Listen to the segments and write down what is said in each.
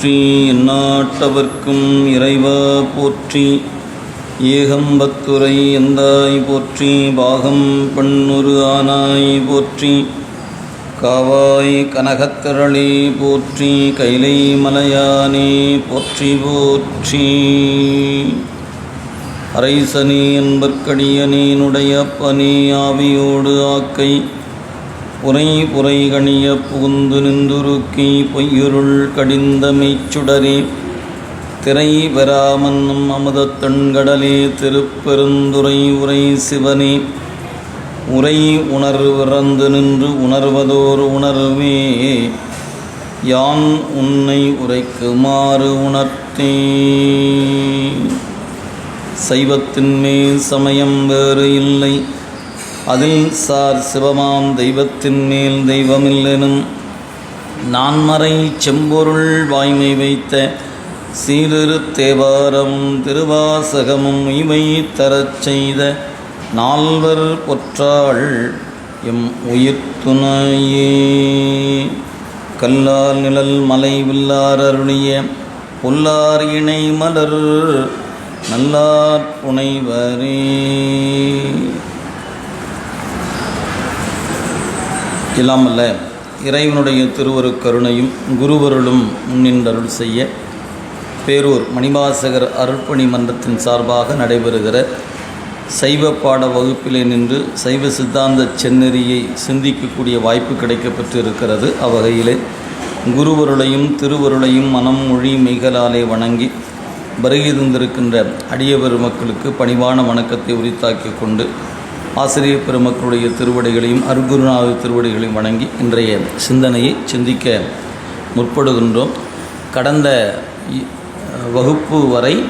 போற்றி எந்நாட்டவர்க்கும் இறைவா போற்றி. ஏகம்பத்துரை எந்தாய் போற்றி. பாகம் பண்ணுரு ஆனாய் போற்றி. காவாய் கனகத்திரளே போற்றி. கைலை மலையானே போற்றி போற்றி. அரைசனே என்பற்கடியனேனுடைய பனி ஆவியோடு ஆக்கை. புரை புரை கணிய புகுந்து நின்றுருக்கி பொய்யுருள் கடிந்த மெய்ச்சுடரே. திரை பெறாமன்னும் அமுதத்தண்கடலே திருப்பெருந்துரை உரை சிவனே. உரை உணர்விறந்து நின்று உணர்வதோர் உணர்வே. யான் உன்னை உரைக்குமாறு உணர்த்தே. சைவத்தின் மேல் சமயம் வேறு இல்லை. அதில் சார் சிவமாம் தெய்வத்தின் மேல் தெய்வமில்லெனும். நான்மறை செம்பொருள் வாய்மை வைத்த சீரிரு தேவாரமும் திருவாசகமும் இவை தரச் செய்த நால்வர் பொற்றாள் எம் உயிர் துணையே கல்லால் நிழல் மலை வில்லார் அருளிய பொல்லார் இணை மலர் நல்லார் புனைவரே. இல்லாமல்ல இறைவனுடைய திருவரு கருணையும் குருவருளும் முன்னின்றருள் செய்ய பேரூர் மணிவாசகர் அருட்பணி மன்றத்தின் சார்பாக நடைபெறுகிற சைவ பாட வகுப்பிலே நின்று சைவ சித்தாந்த செந்நெறியை சிந்திக்கக்கூடிய வாய்ப்பு கிடைக்கப்பெற்று இருக்கிறது அவ்வகையிலே குருவருளையும் திருவருளையும் மனம் மொழி மெய்களாலே வணங்கி வருகை தந்திருக்கின்ற அடியவர் மக்களுக்கு பணிவான வணக்கத்தை உரித்தாக்கி கொண்டு ஆசிரியர் பெருமக்களுடைய திருவடிகளையும் அருகுருநாத திருவடிகளையும் வணங்கி இன்றைய சிந்தனையை சிந்திக்க முற்படுகின்றோம். கடந்த இ- வகுப்பு வரை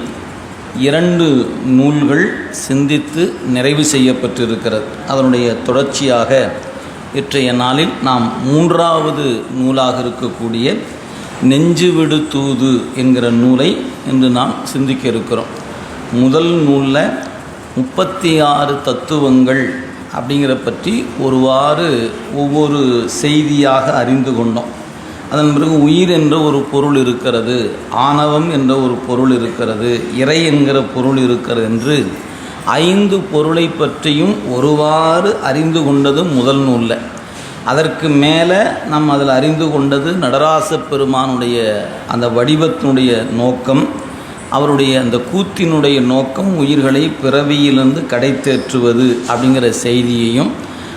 இரண்டு நூல்கள் சிந்தித்து நிறைவு செய்யப்பட்டிருக்கிறது. அதனுடைய தொடர்ச்சியாக இற்றைய நாளில் நாம் மூன்றாவது நூலாக இருக்கக்கூடிய நெஞ்சுவிடு தூது என்கிற நூலை இன்று நாம் சிந்திக்க இருக்கிறோம். முதல் நூலில் முப்பத்தி ஆறு தத்துவங்கள் அப்படிங்கிற பற்றி ஒருவாறு ஒவ்வொரு செய்தியாக அறிந்து கொண்டோம். அதன் பிறகு உயிர் என்ற ஒரு பொருள் இருக்கிறது ஆணவம் என்ற ஒரு பொருள் இருக்கிறது இறை என்கிற பொருள் இருக்கிறது என்று ஐந்து பொருளை பற்றியும் ஒருவாறு அறிந்து கொண்டது முதல் நூலில். அதற்கு மேலே நம் அதில் அறிந்து கொண்டது நடராச பெருமானுடைய அந்த வடிவத்தினுடைய நோக்கம். அவருடைய அந்த கூத்தினுடைய நோக்கம் உயிர்களை பிறவியிலிருந்து கடைத்தேற்றுவது அப்படிங்கிற செய்தியையும்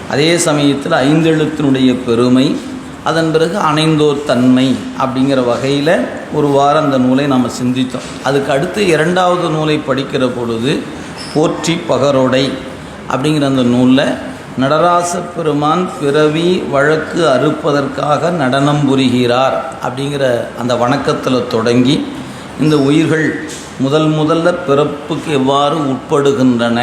அதே சமயத்தில் ஐந்தெழுத்தினுடைய பெருமை அதன் பிறகு அணைந்தோர் தன்மை அப்படிங்கிற வகையில் ஒரு வாரம் அந்த நூலை நாம் சிந்தித்தோம். அதுக்கு அடுத்து இரண்டாவது நூலை படிக்கிற பொழுது போற்றி பகரோடை அப்படிங்கிற அந்த நூலில் நடராச பெருமான் பிறவி வழக்கு அறுப்பதற்காக நடனம் புரிகிறார் அப்படிங்கிற அந்த வணக்கத்தில் தொடங்கி இந்த உயிர்கள் முதல் முதல்ல பிறப்புக்கு எவ்வாறு உட்படுகின்றன?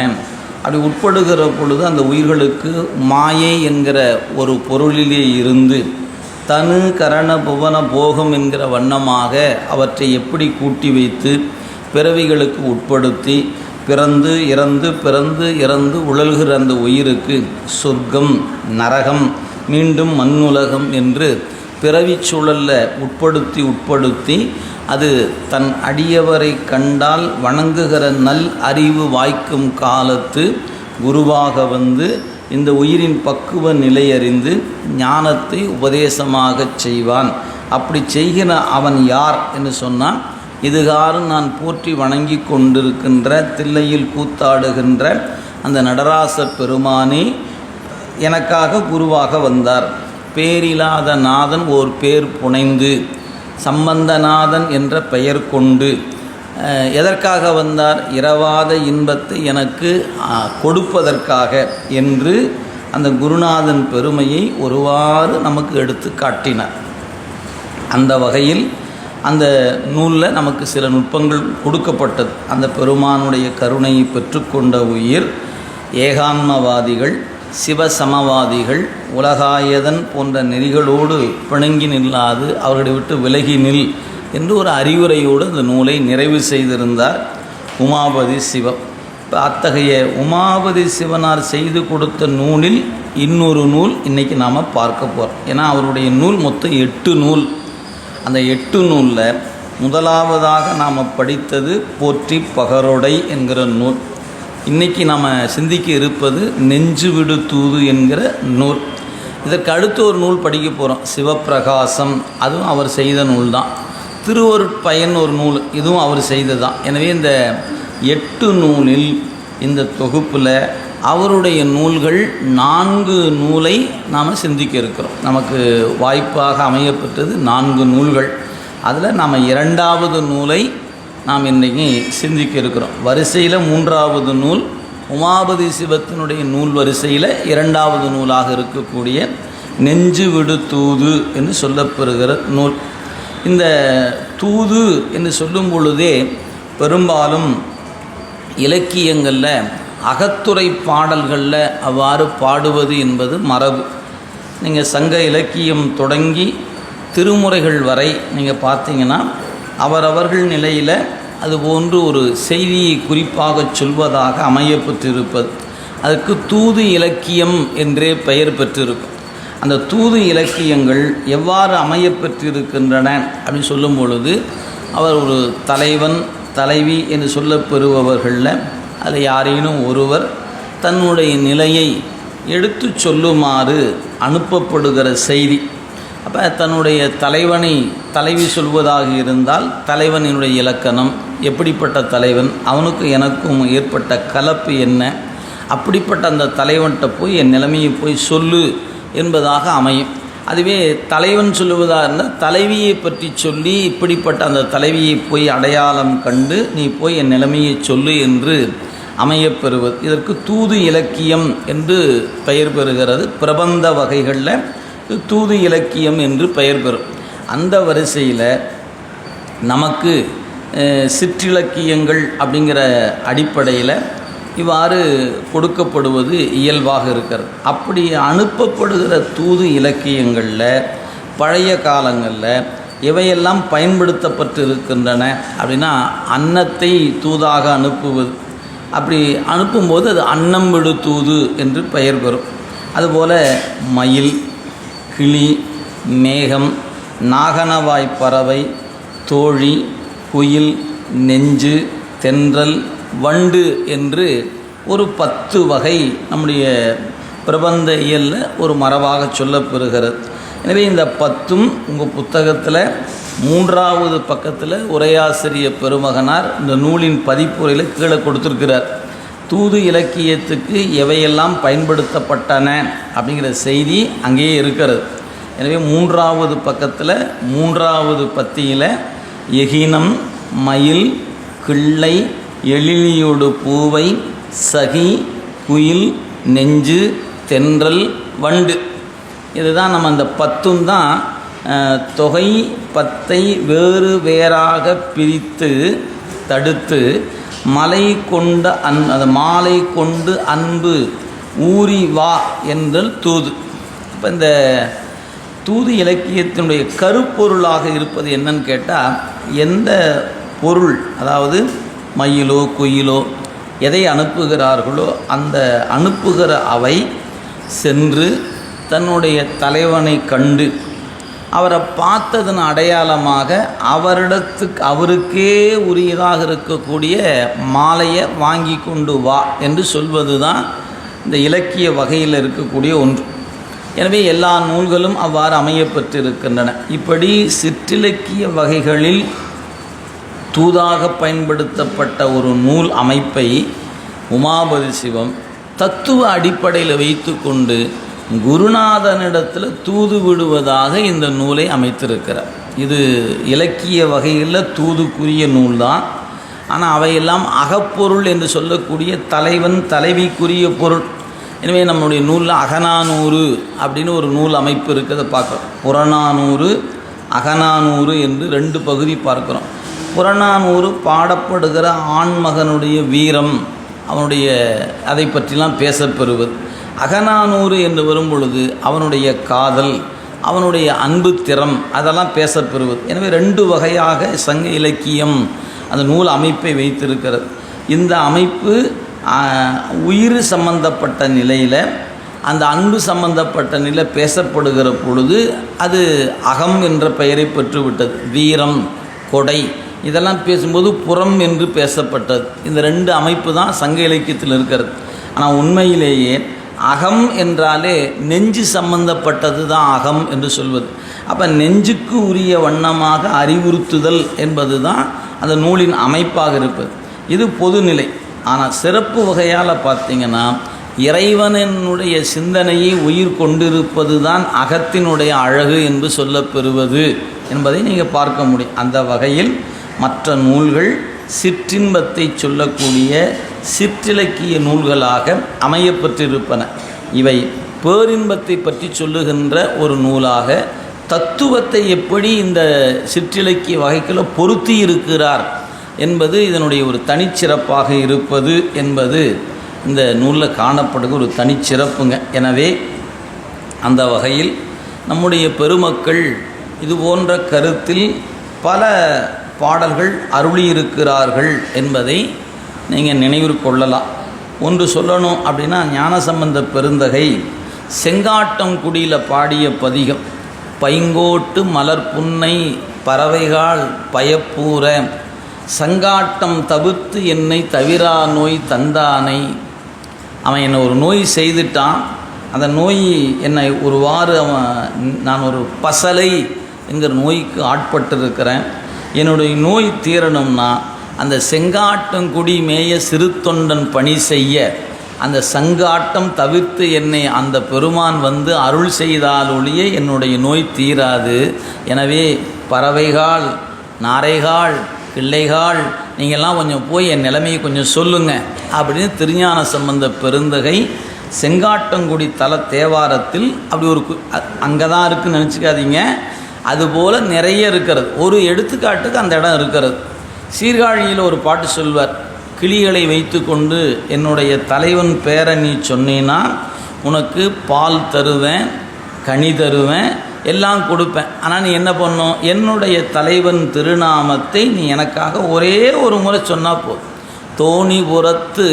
அப்படி உட்படுகிற பொழுது அந்த உயிர்களுக்கு மாயை என்கிற ஒரு பொருளிலே இருந்து தனு கரண புவன போகம் என்கிற வண்ணமாக அவற்றை எப்படி கூட்டி வைத்து பிறவிகளுக்கு உட்படுத்தி பிறந்து இறந்து பிறந்து இறந்து உழல்கிற அந்த உயிருக்கு சொர்க்கம் நரகம் மீண்டும் மண்ணுலகம் என்று பிறவி சூழலில் உட்படுத்தி உட்படுத்தி அது தன் அடியவரை கண்டால் வணங்குகிற நல் அறிவு வாய்க்கும் காலத்து குருவாக வந்து இந்த உயிரின் பக்குவ நிலையறிந்து ஞானத்தை உபதேசமாகச் செய்வான். அப்படி செய்கிற அவன் யார் என்று சொன்னால் இதுகாரும் நான் போற்றி வணங்கி கொண்டிருக்கின்ற தில்லையில் கூத்தாடுகின்ற அந்த நடராச பெருமானே எனக்காக குருவாக வந்தார். பேரில்லாத நாதன் ஓர் பேர் புனைந்து சம்பந்தநாதன் என்ற பெயர் கொண்டு எதற்காக வந்தார்? இரவாத இன்பத்தை எனக்கு கொடுப்பதற்காக என்று அந்த குருநாதன் பெருமையை ஒருவாறு நமக்கு எடுத்து காட்டினார். அந்த வகையில் அந்த நூலில் நமக்கு சில நுட்பங்கள் கொடுக்கப்பட்டது. அந்த பெருமானுடைய கருணையை பெற்றுக்கொண்ட உயிர் ஏகான்மவாதிகள் சிவசமவாதிகள் உலகாயதன் போன்ற நெறிகளோடு பிணங்கி நில்லாது அவர்களை விட்டு விலகி நில் என்று ஒரு அறிவுரையோடு இந்த நூலை நிறைவு செய்திருந்தார் உமாபதி சிவம் இப்போ அத்தகைய உமாபதி சிவனார் செய்து கொடுத்த நூலில் இன்னொரு நூல் இன்றைக்கி நாம் பார்க்க போகிறோம் ஏன்னா அவருடைய நூல் மொத்தம் எட்டு நூல். அந்த எட்டு நூலில் முதலாவதாக நாம் படித்தது போற்றி பகரொடை என்கிற நூல். இன்றைக்கி நாம் சிந்திக்க இருப்பது நெஞ்சு விடு தூது என்கிற நூல். இதற்கு அடுத்து ஒரு நூல் படிக்க போகிறோம் சிவப்பிரகாசம். அதுவும் அவர் செய்த நூல் தான் திருவருட்பயன் ஒரு நூல். இதுவும் அவர் செய்தது தான் எனவே இந்த எட்டு நூலில் இந்த தொகுப்பில் அவருடைய நூல்கள் நான்கு நூலை நாம் சிந்திக்க இருக்கிறோம். நமக்கு வாய்ப்பாக அமையப்பட்டது நான்கு நூல்கள். அதில் நாம் இரண்டாவது நூலை நாம் இன்றைக்கி சிந்திக்க இருக்கிறோம். வரிசையில் மூன்றாவது நூல் உமாபதி சிவத்தினுடைய நூல் வரிசையில் இரண்டாவது நூலாக இருக்கக்கூடிய நெஞ்சு விடு தூது என்று சொல்லப்பெறுகிற நூல். இந்த தூது என்று சொல்லும் பொழுதே பெரும்பாலும் இலக்கியங்களில் அகத்துறை பாடல்களில் அவ்வாறு பாடுவது என்பது மரபு. நீங்கள் சங்க இலக்கியம் தொடங்கி திருமுறைகள் வரை நீங்கள் பார்த்தீங்கன்னா அவரவர்கள் நிலையில் அதுபோன்று ஒரு செய்தியை குறிப்பாக சொல்வதாக அமையப்பட்டிருப்பது அதுக்கு தூது இலக்கியம் என்றே பெயர் பெற்றிருக்கும். அந்த தூது இலக்கியங்கள் எவ்வாறு அமையப்பெற்றிருக்கின்றன அப்படின்னு சொல்லும் பொழுது அவர் ஒரு தலைவன் தலைவி என்று சொல்லப்பெறுபவர்களில் அதில் யாரேனும் ஒருவர் தன்னுடைய நிலையை எடுத்து சொல்லுமாறு அனுப்பப்படுகிற செய்தி. அப்போ தன்னுடைய தலைவனை தலைவி சொல்வதாக இருந்தால் தலைவனினுடைய இலக்கணம் எப்படிப்பட்ட தலைவன் அவனுக்கு எனக்கும் ஏற்பட்ட கலப்பு என்ன அப்படிப்பட்ட அந்த தலைவன்கிட்ட போய் என் நிலைமையை போய் சொல்லு என்பதாக அமையும். அதுவே தலைவன் சொல்லுவதாக இருந்தால் தலைவியை பற்றி சொல்லி இப்படிப்பட்ட அந்த தலைவியை போய் அடையாளம் கண்டு நீ போய் என் நிலைமையை சொல்லு என்று அமையப்பெறுவது. இதற்கு தூது இலக்கியம் என்று பெயர் பெறுகிறது. பிரபந்த வகைகளில் தூது இலக்கியம் என்று பெயர் பெறும். அந்த வரிசையில் நமக்கு சிற்றிலக்கியங்கள் அப்படிங்கிற அடிப்படையில் இவ்வாறு கொடுக்கப்படுவது இயல்பாக இருக்கிறது. அப்படி அனுப்பப்படுகிற தூது இலக்கியங்களில் பழைய காலங்களில் இவையெல்லாம் பயன்படுத்தப்பட்டு இருக்கின்றன அப்படின்னா அன்னத்தை தூதாக அனுப்புவது. அப்படி அனுப்பும்போது அது அன்னம் விடு தூது என்று பெயர் பெறும். அதுபோல் மயில் கிளி மேகம் நாகனவாய் பறவை தோழி குயில் நெஞ்சு தென்றல் வண்டு என்று ஒரு பத்து வகை நம்முடைய பிரபந்த இயலில் ஒரு மரபாக சொல்லப்பெறுகிறது. எனவே இந்த பத்தும் உங்கள் புத்தகத்தில் மூன்றாவது பக்கத்தில் உரையாசிரிய பெருமகனார் இந்த நூலின் பதிப்புரையில் கீழே கொடுத்துருக்கிறார். தூது இலக்கியத்துக்கு எவையெல்லாம் பயன்படுத்தப்பட்டன அப்படிங்கிற செய்தி அங்கேயே இருக்கிறது. எனவே மூன்றாவது பக்கத்தில் மூன்றாவது பத்தியில் எகினம் மயில் கிள்ளை எழிலியோடு பூவை சகி குயில் நெஞ்சு தென்றல் வண்டு. இதுதான் நம்ம அந்த பத்தும் தான் தொகை பத்தை வேறு வேறாக பிரித்து தடுத்து மலை கொண்ட அன் அது மாலை கொண்டு அன்பு ஊறி வா என்றல் தூது. இப்போ இந்த தூது இலக்கியத்தினுடைய கருப்பொருளாக இருப்பது என்னன்னு கேட்டால் எந்த பொருள் அதாவது மயிலோ குயிலோ எதை அனுப்புகிறார்களோ அந்த அனுப்புகிற அவை சென்று தன்னுடைய தலைவனை கண்டு அவரை பார்த்ததன் அடையாளமாக அவரிடத்துக்கு அவருக்கே உரியதாக இருக்கக்கூடிய மாலையை வாங்கி கொண்டு வா என்று சொல்வது தான் இந்த இலக்கிய வகையில் இருக்கக்கூடிய ஒன்று. எனவே எல்லா நூல்களும் அவ்வாறு அமையப்பெற்றிருக்கின்றன. இப்படி சிற்றிலக்கிய வகைகளில் தூதாக பயன்படுத்தப்பட்ட ஒரு நூல் அமைப்பை உமாபதி சிவம் தத்துவ அடிப்படையில் வைத்து கொண்டு குருநாதனிடத்தில் தூது விடுவதாக இந்த நூலை அமைத்திருக்கிறார். இது இலக்கிய வகையில் தூதுக்குரிய நூல் தான் ஆனால் அவையெல்லாம் அகப்பொருள் என்று சொல்லக்கூடிய தலைவன் தலைவிக்குரிய பொருள். எனவே நம்முடைய நூலில் அகநானூறு அப்படின்னு ஒரு நூல் அமைப்பு இருக்கிறத பார்க்குறோம். புறநானூறு அகநானூறு என்று ரெண்டு பகுதி பார்க்குறோம். புறநானூறு பாடப்படுகிற ஆண்மகனுடைய வீரம் அவனுடைய அதை பற்றிலாம் பேசப்பெறுவது. அகநானூறு என்று வரும்பொழுது அவனுடைய காதல் அவனுடைய அன்பு திறம் அதெல்லாம் பேசப்பெறுவது. எனவே ரெண்டு வகையாக சங்க இலக்கியம் அந்த நூல் அமைப்பை வைத்திருக்கிறது. இந்த அமைப்பு உயிர் சம்பந்தப்பட்ட நிலையில் அந்த அன்பு சம்பந்தப்பட்ட நிலை பேசப்படுகிற பொழுது அது அகம் என்ற பெயரை பெற்றுவிட்டது. வீரம் கொடை இதெல்லாம் பேசும்போது புறம் என்று பேசப்பட்டது. இந்த ரெண்டு அமைப்பு தான் சங்க இலக்கியத்தில் இருக்கிறது. ஆனால் உண்மையிலேயே அகம் என்றாலே நெஞ்சு சம்பந்தப்பட்டது தான் அகம் என்று சொல்வது. அப்போ நெஞ்சுக்கு உரிய வண்ணமாக அறிவுறுத்துதல் என்பது தான் அந்த நூலின் அமைப்பாக இருப்பது. இது பொதுநிலை. ஆனால் சிறப்பு வகையால் பார்த்தீங்கன்னா இறைவனுடைய சிந்தனையை உயிர் கொண்டிருப்பது தான் அகத்தினுடைய அழகு என்று சொல்லப்பெறுவது என்பதை நீங்கள் பார்க்க முடியும். அந்த வகையில் மற்ற நூல்கள் சிற்றின்பத்தை சொல்லக்கூடிய சிற்றிலக்கிய நூல்களாக அமையப்பெற்றிருப்பன. இவை பேரின்பத்தை பற்றி சொல்லுகின்ற ஒரு நூலாக தத்துவத்தை எப்படி இந்த சிற்றிலக்கிய வகைக்குள்ள பொருத்தி இருக்கிறார் என்பது இதனுடைய ஒரு தனிச்சிறப்பாக இருப்பது என்பது இந்த நூலில் காணப்படுகிற ஒரு தனிச்சிறப்புங்க. எனவே அந்த வகையில் நம்முடைய பெருமக்கள் இது போன்ற கருத்தில் பல பாடல்கள் அருளியிருக்கிறார்கள் என்பதை நீங்கள் நினைவில் கொள்ளலாம். ஒன்று சொல்லணும் அப்படின்னா ஞானசம்பந்த பெருந்தகை செங்காட்டங்குடியில் பாடிய பதிகம் பைங்கோட்டு மலர் புன்னை பறவைகால் பயப்பூர சங்காட்டம் தவிர்த்து என்னை தவிரா நோய் தந்தானை. அவன் என்னை ஒரு நோய் செய்துட்டான். அந்த நோய் என்னை ஒருவாறு அவன் நான் ஒரு பசலை என்கிற நோய்க்கு ஆட்பட்டிருக்கிறேன். என்னுடைய நோய் தீரணும்னா அந்த செங்காட்டங்குடி மேய சிறு தொண்டன் பணி செய்ய அந்த சங்காட்டம் தவிர்த்து என்னை அந்த பெருமான் வந்து அருள் செய்தால் ஒழிய என்னுடைய நோய் தீராது. எனவே பறவைகால் நாரைகால் பிள்ளைகால் நீங்கள்லாம் கொஞ்சம் போய் என் நிலைமையை கொஞ்சம் சொல்லுங்கள் அப்படின்னு திருஞான சம்பந்த பெருந்தகை செங்காட்டங்குடி தல தேவாரத்தில் அப்படி ஒரு அங்கே தான் இருக்குன்னு நினச்சிக்காதீங்க. அதுபோல் நிறைய இருக்கிறது. ஒரு எடுத்துக்காட்டுக்கு அந்த இடம் இருக்கிறது. சீர்காழியில் ஒரு பாட்டு சொல்வார் கிளிகளை வைத்து கொண்டு என்னுடைய தலைவன் பேரை நீ சொன்னீன்னா உனக்கு பால் தருவேன் கனி தருவேன் எல்லாம் கொடுப்பேன். ஆனால் நீ என்ன பண்ணும்? என்னுடைய தலைவன் திருநாமத்தை நீ எனக்காக ஒரே ஒரு முறை சொன்னால் போதும். தோணிபுரத்து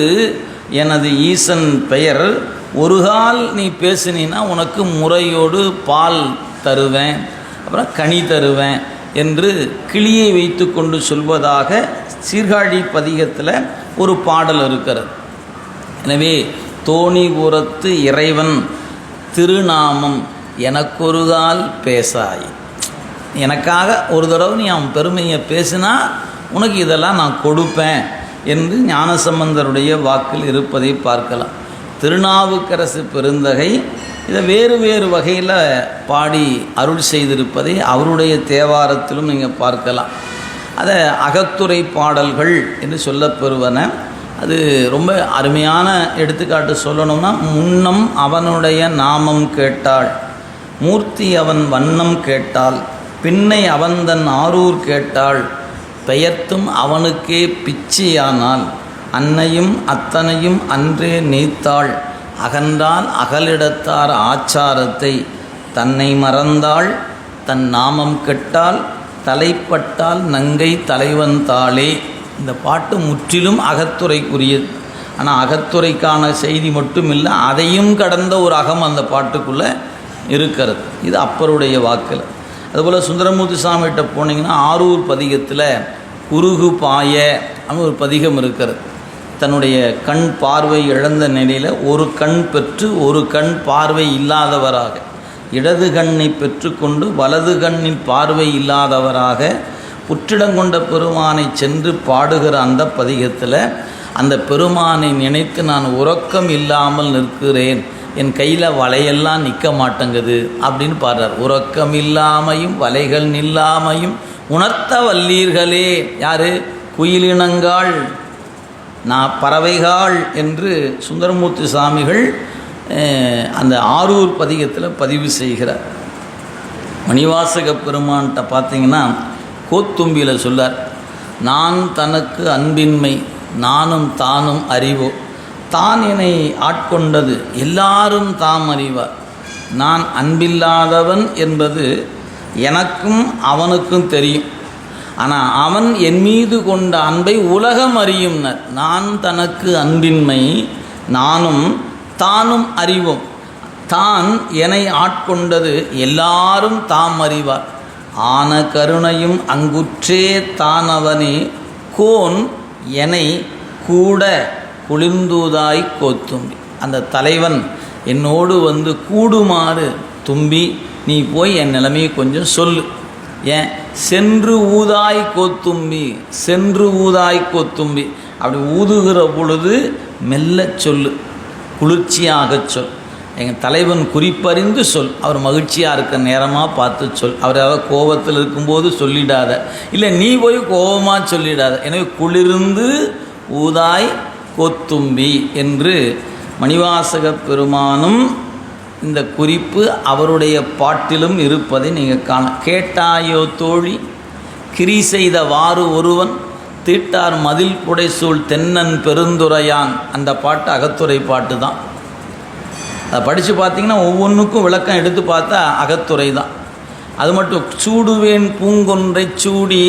எனது ஈசன் பெயர் ஒரு கால் நீ பேசுனீன்னா உனக்கு முறையோடு பால் தருவேன் அப்புறம் கனி தருவேன் என்று கிளியை வைத்து கொண்டு சொல்வதாக சீர்காழி பதிகத்தில் ஒரு பாடல் இருக்கிறது. எனவே தோணிபுரத்து இறைவன் திருநாமம் எனக்கொருதால் பேசாய். எனக்காக ஒரு தடவை நீ அவன் பெருமையை பேசினா உனக்கு இதெல்லாம் நான் கொடுப்பேன் என்று ஞானசம்பந்தருடைய வாக்கில் இருப்பதை பார்க்கலாம். திருநாவுக்கரசு பெருந்தகை இதை வேறு வேறு வகையில் பாடி அருள் செய்திருப்பதை அவருடைய தேவாரத்திலும் நீங்கள் பார்க்கலாம். அதை அகத்துறை பாடல்கள் என்று சொல்லப்பெறுவன. அது ரொம்ப அருமையான எடுத்துக்காட்டு சொல்லணும்னா முன்னம் அவனுடைய நாமம் கேட்டாள் மூர்த்தி அவன் வண்ணம் கேட்டாள் பின்னை அவன்தன் ஆரூர் கேட்டாள் பெயர்த்தும் அவனுக்கே பிச்சையானால் அன்னையும் அத்தனையும் அன்றே நீத்தாள். அகன்றான் அகலிடத்தார் ஆச்சாரத்தை. தன்னை மறந்தாள் தன் நாமம் கெட்டால் தலைப்பட்டால் நங்கை தலைவன் தாளே. இந்த பாட்டு முற்றிலும் அகத்துறைக்குரியது ஆனால் அகத்துறைக்கான செய்தி மட்டும் இல்லை அதையும் கடந்த ஒரு அகம் அந்த பாட்டுக்குள்ளே இருக்கிறது. இது அப்பருடைய வாக்கில். அதுபோல் சுந்தரமூர்த்தி சாமிகிட்ட போனீங்கன்னா ஆரூர் பதிகத்தில் குருகு பாய அப்படின்னு ஒரு பதிகம் இருக்கிறது. தன்னுடைய கண் பார்வை இழந்த நிலையில் ஒரு கண் பெற்று ஒரு கண் பார்வை இல்லாதவராக இடது கண்ணை பெற்றுக்கொண்டு வலது கண்ணின் பார்வை இல்லாதவராக புற்றிடங்கொண்ட பெருமானை சென்று பாடுகிற அந்த பதிகத்தில் அந்த பெருமானை நினைத்து நான் உறக்கம் இல்லாமல் நிற்கிறேன் என் கையில் வலையெல்லாம் நிற்க மாட்டேங்குது அப்படின்னு பாடுறார். உறக்கம் இல்லாமையும் வலைகள் நில்லாமையும் உணர்த்த வல்லீர்களே யார்? குயிலினங்காள். நான் பறவைகாள் என்று சுந்தரமூர்த்தி சாமிகள் அந்த ஆரூர் பதிகத்தில் பதிவு செய்கிறார். மணிவாசக பெருமான்கிட்ட பார்த்தீங்கன்னா கோத்தும்பியில் சொல்லார் நான் தனக்கு அன்பின்மை நானும் தானும் அறிவோ. தான் என்னை ஆட்கொண்டது எல்லாரும் தாம் அறிவார். நான் அன்பில்லாதவன் என்பது எனக்கும் அவனுக்கும் தெரியும். ஆனால் அவன் என் மீது கொண்ட அன்பை உலகம் அறியும்னர். நான் தனக்கு அன்பின்மை நானும் தானும் அறிவோம். தான் என்னை ஆட்கொண்டது எல்லாரும் தாம் அறிவார். ஆன கருணையும் அங்குற்றே தானவனே கோன் என்னை கூட குளிர்ந்தூதாய் கோத்தும்பி. அந்த தலைவன் என்னோடு வந்து கூடுமாறு தும்பி நீ போய் என் நிலைமையை கொஞ்சம் சொல்லு. ஏன்? சென்று ஊதாய் கோத்தும்பி சென்று ஊதாய் கோத்தும்பி. அப்படி ஊதுகிற பொழுது மெல்ல சொல்லு குளிர்ச்சியாகச் சொல். எங்கள் தலைவன் குறிப்பறிந்து சொல் அவர் மகிழ்ச்சியாக இருக்க நேரமாக பார்த்து சொல். அவர் ஏதாவது கோபத்தில் இருக்கும்போது சொல்லிடாத. இல்லை நீ போய் கோபமாக சொல்லிடாத. எனவே குளிர்ந்து ஊதாய் கோத்தும்பி என்று மணிவாசக பெருமானும் இந்த குறிப்பு அவருடைய பாட்டிலும் இருப்பதை நீங்கள் காண கேட்டாயோ தோழி? கிரி செய்த வாறு ஒருவன் தீட்டார் மதில் புடைசூழ் தென்னன் பெருந்துரையான். அந்த பாட்டு அகத்துறை பாட்டு தான். அதை படித்து பார்த்தீங்கன்னா ஒவ்வொன்றுக்கும் விளக்கம் எடுத்து பார்த்தா அகத்துறை தான். அது மட்டும் சூடுவேன் பூங்கொன்றை சூடி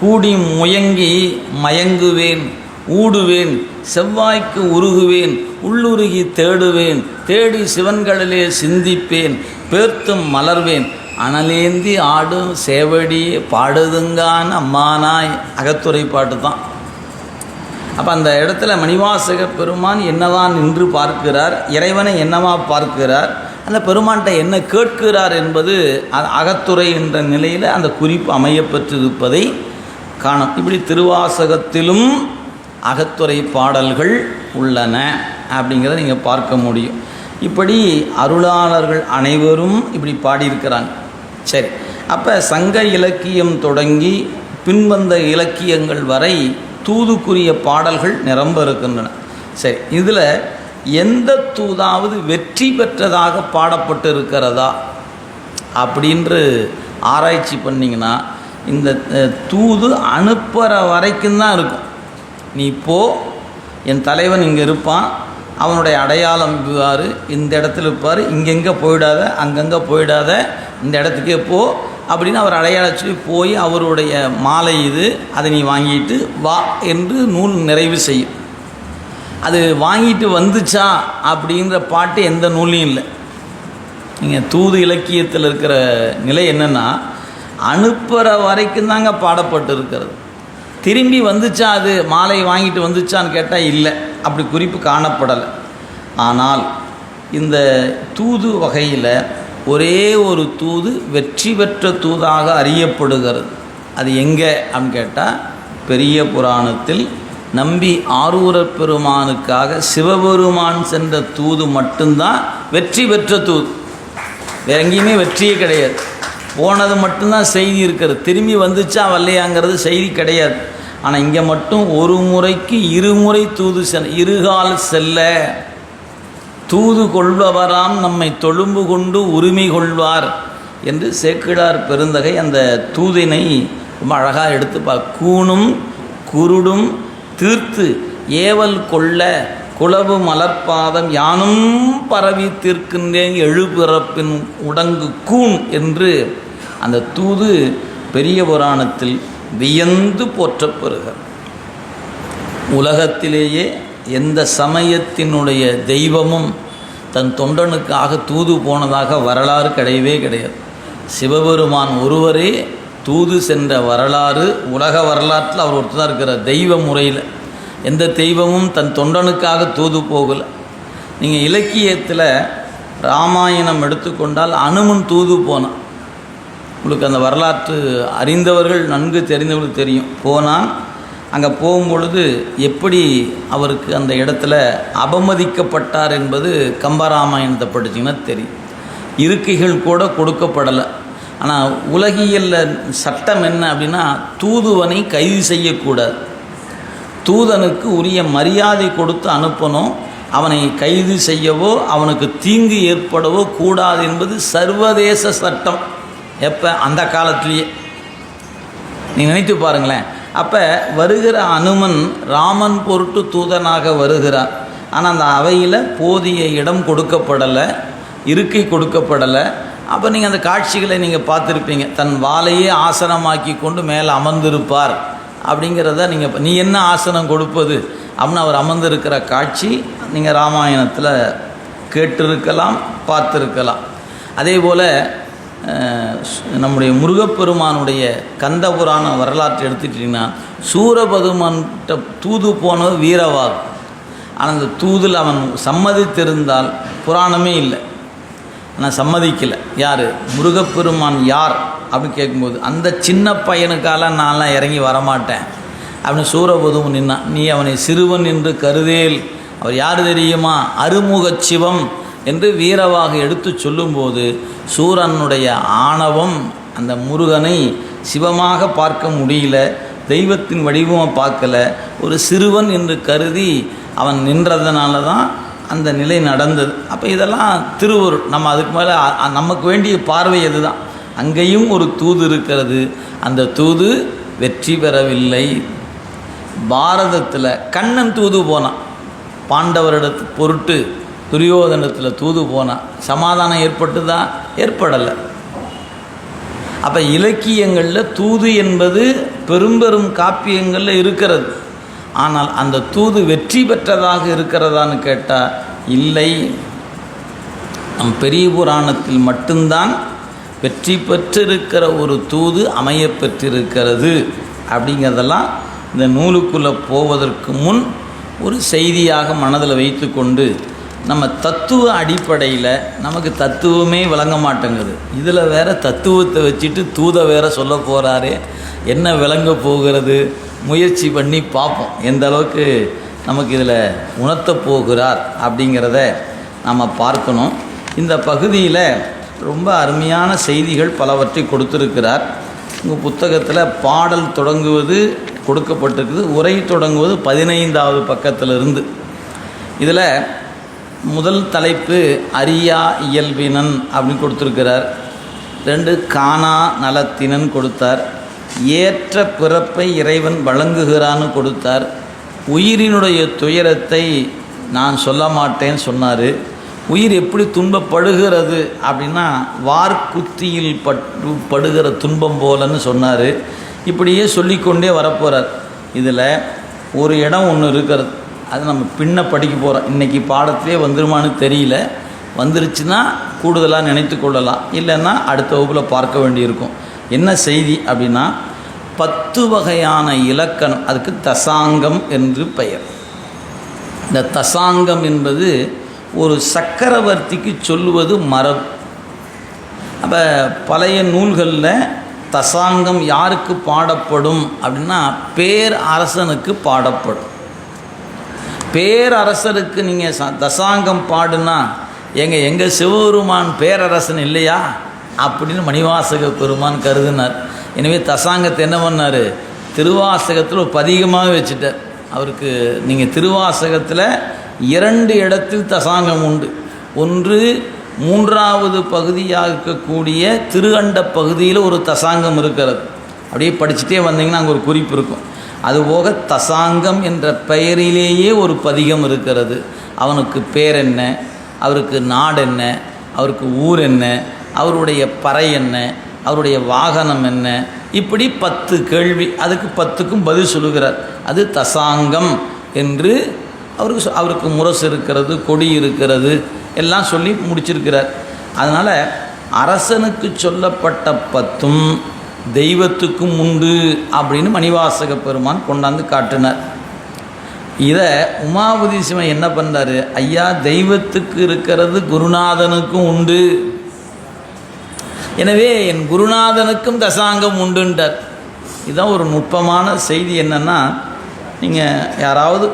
கூடி முயங்கி மயங்குவேன். ஊடுவேன் செவ்வாய்க்கு உருகுவேன் உள்ளுருகி தேடுவேன் தேடி சிவன்களிலே சிந்திப்பேன் பேர்த்தும் மலர்வேன். அனலேந்தி ஆடும் சேவடி பாடுதுங்கான் அம்மானாய் அகத்துறை பாட்டு தான். அப்போ அந்த இடத்துல மணிவாசக பெருமான் என்னதான் நின்று பார்க்கிறார் இறைவனை என்னவா பார்க்கிறார் அந்த பெருமான்கிட்ட என்ன கேட்கிறார் என்பது அ- அகத்துறை என்ற நிலையில் அந்த குறிப்பு அமையப்பெற்றிருப்பதை காணும் இப்படி திருவாசகத்திலும் அகத்துறை பாடல்கள் உள்ளன அப்படிங்கிறத நீங்கள் பார்க்க முடியும். இப்படி அருளாளர்கள் அனைவரும் இப்படி பாடியிருக்கிறாங்க. சரி அப்போ சங்க இலக்கியம் தொடங்கி பின்வந்த இலக்கியங்கள் வரை தூதுக்குரிய பாடல்கள் நிரம்ப இருக்கின்றன. சரி இதில் எந்த தூதாவது வெற்றி பெற்றதாக பாடப்பட்டு இருக்கிறதா அப்படின்று ஆராய்ச்சி பண்ணிங்கன்னா இந்த தூது அனுப்புகிற வரைக்கும் தான் இருக்கும். நீ போ. என் தலைவன் இங்கே இருப்பான். அவனுடைய அடையாளம் இவ்வாறு இந்த இடத்துல இருப்பார். இங்கெங்கே போயிடாத அங்கங்கே போயிடாத. இந்த இடத்துக்கே போ. அப்படின்னு அவர் அடையாள சொல்லி போய் அவருடைய மாலை இது அதை நீ வாங்கிட்டு வா என்று நூல் நிறைவு செய்யும். அது வாங்கிட்டு வந்துச்சா அப்படின்ற பாட்டு எந்த நூலையும் இல்லை. நீங்கள் தூது இலக்கியத்தில் இருக்கிற நிலை என்னென்னா அனுப்புகிற வரைக்கும் தாங்க பாடப்பட்டு இருக்கிறது திரும்பி வந்துச்சா அது? மாலை வாங்கிட்டு வந்துச்சான்னு கேட்டால் இல்லை. அப்படி குறிப்பு காணப்படலை. ஆனால் இந்த தூது வகையில் ஒரே ஒரு தூது வெற்றி பெற்ற தூதாக அறியப்படுகிறது. அது எங்கே அப்படின்னு கேட்டால் பெரிய புராணத்தில் நம்பி ஆரூரப் பெருமானுக்காக சிவபெருமான் சென்ற தூது மட்டும்தான் வெற்றி பெற்ற தூது. வேற எங்கேயுமே வெற்றியே கிடையாது. போனது மட்டும்தான் செய்தி இருக்கிறது. திரும்பி வந்துச்சா வரலையாங்கிறது செய்தி கிடையாது. ஆனால் இங்கே மட்டும் ஒரு முறைக்கு இருமுறை தூது செல் இருகால் செல்ல. தூது கொள்பவராம் நம்மை தொழும்பு கொண்டு உரிமை கொள்வார் என்று சேக்கிழார் பெருந்தகை அந்த தூதினை ரொம்ப அழகாக எடுத்துப்பா கூணும் குருடும் தீர்த்து ஏவல் கொள்ள குளவு மலர்பாதம் யானும் பரவி தீர்க்கின்றேன் எழுபிறப்பின் உடங்கு கூண் என்று அந்த தூது பெரிய புராணத்தில் வியந்து போற்றப்பெறுகிறது உலகத்திலேயே எந்த சமயத்தினுடைய தெய்வமும் தன் தொண்டனுக்காக தூது போனதாக வரலாறு கிடையவே கிடையாது. சிவபெருமான் ஒருவரே தூது சென்ற வரலாறு உலக வரலாற்றில் அவர் ஒருத்தர் தான் இருக்கிறார் தெய்வ முறையில். எந்த தெய்வமும் தன் தொண்டனுக்காக தூது போகலை. நீங்கள் இலக்கியத்தில் ராமாயணம் எடுத்துக்கொண்டால் அனுமன் தூது போனான். உங்களுக்கு அந்த வரலாற்று அறிந்தவர்கள் நன்கு தெரிந்தவர்களுக்கு தெரியும். போனால் அங்கே போகும்பொழுது எப்படி அவருக்கு அந்த இடத்துல அபமதிக்கப்பட்டார் என்பது கம்பராமாயணத்தை படிச்சிங்கன்னா தெரியும். இருக்கைகள் கூட கொடுக்கப்படலை. ஆனால் உலகியலில் சட்டம் என்ன அப்படின்னா தூதுவனை கைது செய்யக்கூடாது. தூதனுக்கு உரிய மரியாதை கொடுத்து அனுப்பணும். அவனை கைது செய்யவோ அவனுக்கு தீங்கு ஏற்படவோ கூடாது என்பது சர்வதேச சட்டம். எப்போ? அந்த காலத்திலேயே. நீ நினைத்து பாருங்களேன். அப்போ வருகிற அனுமன் ராமன் பொருட்டு தூதனாக வருகிறார் ஆனால் அந்த அவையில் போதிய இடம் கொடுக்கப்படலை இருக்கை கொடுக்கப்படலை. அப்போ நீங்கள் அந்த காட்சிகளை நீங்கள் பார்த்துருப்பீங்க. தன் வாளையே ஆசனமாக்கி கொண்டு மேலே அமர்ந்திருப்பார். அப்படிங்கிறத நீங்கள் நீ என்ன ஆசனம் கொடுப்பது? அப்படின்னு அவர் அமர்ந்திருக்கிற காட்சி நீங்கள் ராமாயணத்தில் கேட்டிருக்கலாம் பார்த்துருக்கலாம். அதே போல் நம்முடைய முருகப்பெருமானுடைய கந்த புராண வரலாற்றை எடுத்துக்கிட்டிங்கன்னா சூரபெருமான்கிட்ட தூது போனது வீரவாகு. ஆனால் அந்த தூதில் அவன் சம்மதித்திருந்தால் புராணமே இல்லை. ஆனால் சம்மதிக்கலை. யார்? முருகப்பெருமான் யார்? அப்படின்னு கேட்கும்போது அந்த சின்ன பையனுக்கால நான்லாம் இறங்கி வரமாட்டேன். அப்படின்னு சூரபதும் நின்னான் நீ அவனை சிறுவன் என்று கருதேல். அவர் யார் தெரியுமா? அருமுக சிவம் என்று வீரவாக எடுத்து சொல்லும்போது சூரனுடைய ஆணவம் அந்த முருகனை சிவமாக பார்க்க முடியல தெய்வத்தின் வடிவமாக பார்க்கல ஒரு சிறுவன் என்று கருதி அவன் நின்றதுனால தான் அந்த நிலை நடந்தது. அப்போ இதெல்லாம் திருவருள் நம்ம அதுக்கு மேலே நமக்கு வேண்டிய பார்வை அதுதான் அங்கேயும் ஒரு தூது இருக்கிறது. அந்த தூது வெற்றி பெறவில்லை. பாரதத்தில் கண்ணன் தூது போனான். பாண்டவரிடத்து பொருட்டு துரியோதனத்தில் தூது போனான் சமாதானம் ஏற்பட்டுதா? ஏற்படலை. அப்போ இலக்கியங்களில் தூது என்பது பெரும்பெரும் காப்பியங்களில் இருக்கிறது. ஆனால் அந்த தூது வெற்றி பெற்றதாக இருக்கிறதான்னு கேட்டால் இல்லை. நம் பெரிய புராணத்தில் மட்டும்தான் வெற்றி பெற்றிருக்கிற ஒரு தூது அமைய பெற்றிருக்கிறது. அப்படிங்கிறதெல்லாம் இந்த நூலுக்குள்ளே போவதற்கு முன் ஒரு செய்தியாக மனதில் வைத்துக்கொண்டு நம்ம தத்துவ அடிப்படையில் நமக்கு தத்துவமே விளங்க மாட்டேங்குது. இதில் வேற தத்துவத்தை வச்சுட்டு தூதை வேற சொல்ல போகிறாரு என்ன விளங்க போகிறது? முயற்சி பண்ணி பார்ப்போம். எந்த அளவுக்கு நமக்கு இதில் உணர்த்தப் போகிறார் அப்படிங்கிறத நாம் பார்க்கணும். இந்த பகுதியில் ரொம்ப அருமையான செய்திகள் பலவற்றை கொடுத்துருக்கிறார். உங்கள் புத்தகத்தில் பாடல் தொடங்குவது கொடுக்கப்பட்டிருக்குது. உரை தொடங்குவது பதினைந்தாவது பக்கத்திலிருந்து. இதில் முதல் தலைப்பு அரியா இயல்பினன் அப்படின்னு கொடுத்துருக்கிறார். ரெண்டு காணா நலத்தினன் கொடுத்தார். ஏற்ற பிறப்பை இறைவன் வழங்குகிறான்னு கொடுத்தார். உயிரினுடைய துயரத்தை நான் சொல்ல மாட்டேன்னு சொன்னார். உயிர் எப்படி துன்பப்படுகிறது அப்படின்னா வார்க்குத்தியில் பட்டு படுகிற துன்பம் போலன்னு சொன்னார். இப்படியே சொல்லிக்கொண்டே வரப்போகிறார் இதில் ஒரு இடம் ஒன்று இருக்கிறது. அது நம்ம பின்ன படிக்க போகிறோம் இன்றைக்கி பாடத்திலே வந்துருமான்னு தெரியல. வந்துருச்சுன்னா கூடுதலாக நினைத்து கொள்ளலாம். இல்லைன்னா அடுத்த வகுப்பில் பார்க்க வேண்டியிருக்கும். என்ன செய்தி அப்படின்னா பத்து வகையான இலக்கணம் அதுக்கு தசாங்கம் என்று பெயர். இந்த தசாங்கம் என்பது ஒரு சக்கரவர்த்திக்கு சொல்லுவது மரபு. அப்போ பழைய நூல்களில் தசாங்கம் யாருக்கு பாடப்படும் அப்படின்னா பேர் அரசனுக்கு பாடப்படும். பேரரசருக்கு நீங்கள் ச தசாங்கம் பாடுனா எங்கள் எங்கள் சிவபெருமான் பேரரசன் இல்லையா? அப்படின்னு மணிவாசக பெருமான் கருதினார். எனவே தசாங்கத்தை என்ன பண்ணார்? திருவாசகத்தில் ஒரு பதிகமாக வச்சுட்டார். அவருக்கு நீங்கள் திருவாசகத்தில் இரண்டு இடத்தில் தசாங்கம் உண்டு. ஒன்று மூன்றாவது பகுதியாக இருக்கக்கூடிய திருகண்ட பகுதியில் ஒரு தசாங்கம் இருக்கிறது. அப்படியே படிச்சுட்டே வந்தீங்கன்னா அங்கே ஒரு குறிப்பு இருக்கும். அதுபோக தசாங்கம் என்ற பெயரிலேயே ஒரு பதிகம் இருக்கிறது. அவனுக்கு பேர் என்ன? அவருக்கு நாடு என்ன? அவருக்கு ஊர் என்ன? அவருடைய பறை என்ன? அவருடைய வாகனம் என்ன? இப்படி பத்து கேள்வி அதுக்கு பத்துக்கும் பதில் சொல்லுகிறார். அது தசாங்கம் என்று அவருக்கு அவருக்கு முரசு இருக்கிறது கொடி இருக்கிறது எல்லாம் சொல்லி முடிச்சிருக்கிறார். அதனால் அரசனுக்கு சொல்லப்பட்ட பத்தும் தெய்வத்துக்கும் உண்டு அப்படின்னு மணிவாசக பெருமான் கொண்டாந்து காட்டினார். இதை உமாபதி சிவன் என்ன பண்ணுறாரு ஐயா தெய்வத்துக்கு இருக்கிறது குருநாதனுக்கும் உண்டு. எனவே என் குருநாதனுக்கும் தசாங்கம் உண்டுன்றார். இதுதான் ஒரு நுட்பமான செய்தி என்னென்னா நீங்கள் யாராவது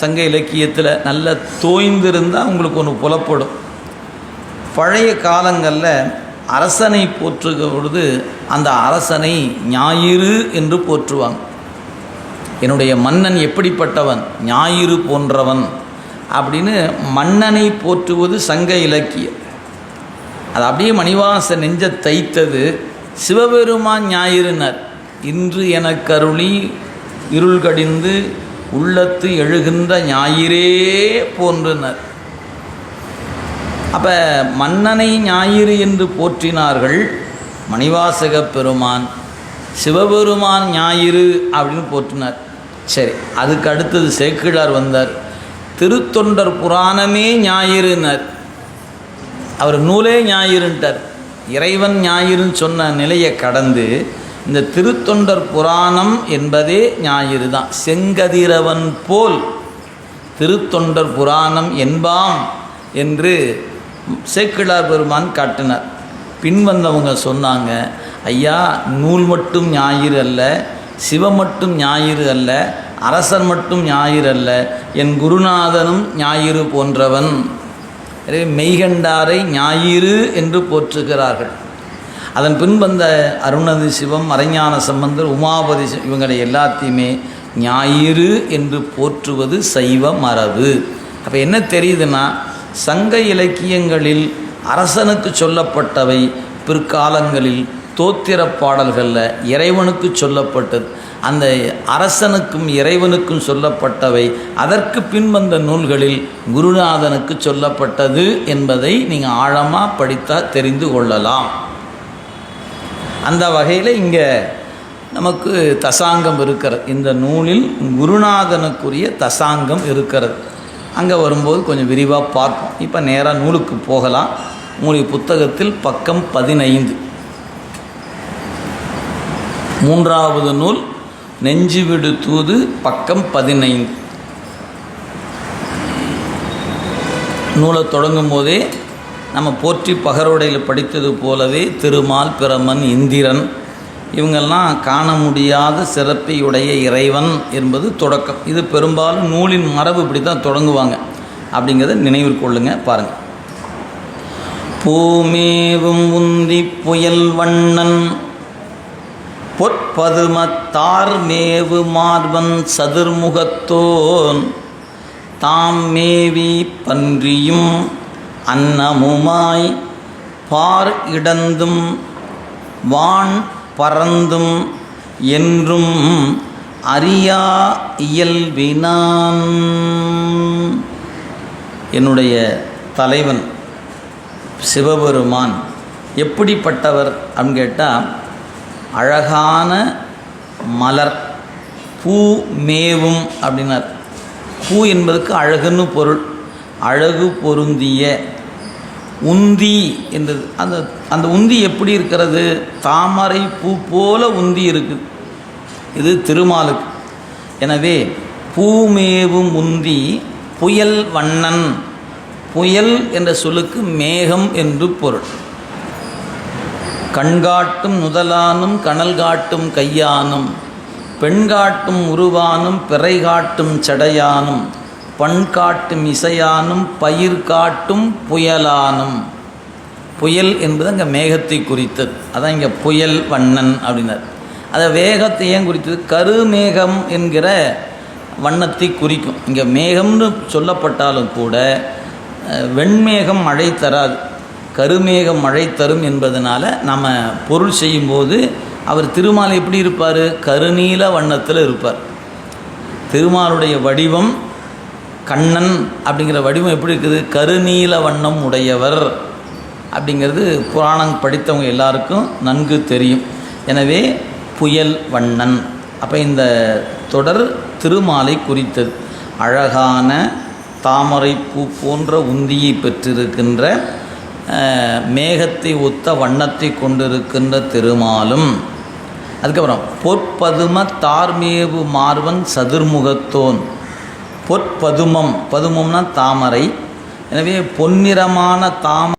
சங்க இலக்கியத்தில் நல்ல தோய்ந்திருந்தால் உங்களுக்கு ஒன்று புலப்படும். பழைய காலங்களில் அரசனை போற்றுகிற பொழுது அந்த அரசனை ஞாயிறு என்று போற்றுவாங்க. என்னுடைய மன்னன் எப்படிப்பட்டவன்? ஞாயிறு போன்றவன். அப்படின்னு மன்னனை போற்றுவது சங்க இலக்கியம். அது அப்படியே மணிவாச நெஞ்ச தைத்தது சிவபெருமான் ஞாயிறுனர். இன்று எனக்கு அருளி இருள் கடிந்து உள்ளத்து எழுகின்ற ஞாயிறே போன்றனர். அப்போ மன்னனை ஞாயிறு என்று போற்றினார்கள் மணிவாசக பெருமான் சிவபெருமான் ஞாயிறு அப்படின்னு போற்றினார். சரி அதுக்கு அடுத்தது சேக்கிழார் வந்தார். திருத்தொண்டர் புராணமே ஞாயிறுனர் அவர் நூலே ஞாயிறுன்ட்டார். இறைவன் ஞாயிறுன்னு சொன்ன நிலையை கடந்து இந்த திருத்தொண்டர் புராணம் என்பதே ஞாயிறு தான் செங்கதிரவன் போல் திருத்தொண்டர் புராணம் என்பாம் என்று சேக்கிழார் பெருமான் காட்டினார். பின்வந்தவங்க சொன்னாங்க ஐயா நூல் மட்டும் ஞாயிறு அல்ல சிவம் மட்டும் ஞாயிறு அல்ல அரசர் மட்டும் ஞாயிறு அல்ல என் குருநாதனும் ஞாயிறு போன்றவன். எனவே மெய்கண்டாரை ஞாயிறு என்று போற்றுகிறார்கள். அதன் பின் வந்த அருணதி சிவம் மறைஞான சம்பந்தர் உமாபதி இவங்களை எல்லாத்தையுமே ஞாயிறு என்று போற்றுவது சைவ மரபு. அப்போ என்ன தெரியுதுன்னா சங்க இலக்கியங்களில் அரசனுக்கு சொல்லப்பட்டவை பிற்காலங்களில் தோத்திர பாடல்களில் இறைவனுக்கு சொல்லப்பட்டது. அந்த அரசனுக்கும் இறைவனுக்கும் சொல்லப்பட்டவை அதற்கு பின் வந்த நூல்களில் குருநாதனுக்கு சொல்லப்பட்டது என்பதை நீங்கள் ஆழமாக படித்தால் தெரிந்து கொள்ளலாம். அந்த வகையில் இங்கே நமக்கு தசாங்கம் இருக்கிறது. இந்த நூலில் குருநாதனுக்குரிய தசாங்கம் இருக்கிறது. அங்கே வரும்போது கொஞ்சம் விரிவாக பார்ப்போம். இப்போ நேராக நூலுக்கு போகலாம். உங்களுடைய புத்தகத்தில் பக்கம் பதினைந்து. மூன்றாவது நூல் நெஞ்சுவிடு தூது பக்கம் பதினைந்து. நூலை தொடங்கும் போதே நம்ம போற்றி பகரோடையில் படித்தது போலவே திருமால் பிரமன் இந்திரன் இவங்கெல்லாம் காண முடியாத சிறப்பையுடைய இறைவன் என்பது தொடக்கம். இது பெரும்பாலும் நூலின் மரபு இப்படி தான் தொடங்குவாங்க. அப்படிங்கிறத நினைவில் கொள்ளுங்க பாருங்கள் பூமேவும் உந்தி புயல் வண்ணன் பொற்பதுமத்தார் மேவு மார்பன் சதுர்முகத்தோன் தாம் மேவி பன்றியும் அன்னமுமாய் பார் இடந்தும் வான் பறந்தும் என்றும் அறியா இயல்பினான். என்னுடைய தலைவன் சிவபெருமான் எப்படிப்பட்டவர் அப்படின்னு கேட்டால் அழகான மலர் பூ மேவும் அப்படின்னார். பூ என்பதுக்கு அழகுன்னு பொருள் அழகு பொருந்திய உந்தி என்றது அந்த அந்த உந்தி எப்படி இருக்கிறது? தாமரை பூ போல உந்தி இருக்குது இது திருமாலுக்கு. எனவே பூமேவும் உந்தி புயல் வண்ணன். புயல் என்ற சொல்லுக்கு மேகம் என்று பொருள். கண்காட்டும் நுதலானும் கனல் காட்டும் கையானும். பெண் காட்டும் உருவானும் பிறை காட்டும் சடையானும். பண் காட்டும் இசையானும் பயிர் காட்டும் புயலானும். புயல் என்பது அங்கே மேகத்தை குறித்தது. அதான் இங்கே புயல் வண்ணன் அப்படின்னார். அதை வேகத்தை ஏன் குறித்தது? கருமேகம் என்கிற வண்ணத்தை குறிக்கும். இங்கே மேகம்னு சொல்லப்பட்டாலும் கூட வெண்மேகம் மழை தராது. கருமேகம் மழை தரும் என்பதனால் நம்ம பொருள் செய்யும்போது அவர் திருமால் எப்படி இருப்பார்? கருநீல வண்ணத்தில் இருப்பார். திருமாலுடைய வடிவம் கண்ணன் அப்படிங்கிற வடிவம் எப்படி இருக்குது? கருநீல வண்ணம் உடையவர் அப்படிங்கிறது புராணம் படித்தவங்க எல்லாருக்கும் நன்கு தெரியும். எனவே புயல் வண்ணன். அப்போ இந்த தொடர் திருமாலை குறித்தது. அழகான தாமரை பூ போன்ற உந்தியை பெற்றிருக்கின்ற மேகத்தை ஒத்த வண்ணத்தை கொண்டிருக்கின்ற திருமாலும் அதுக்கப்புறம் பொற்பதும தார்மேவு மார்வன் சதுர்முகத்தோன். பொற்பதுமம். பதுமம்னா தாமரை. எனவே பொன்னிறமான தாமரை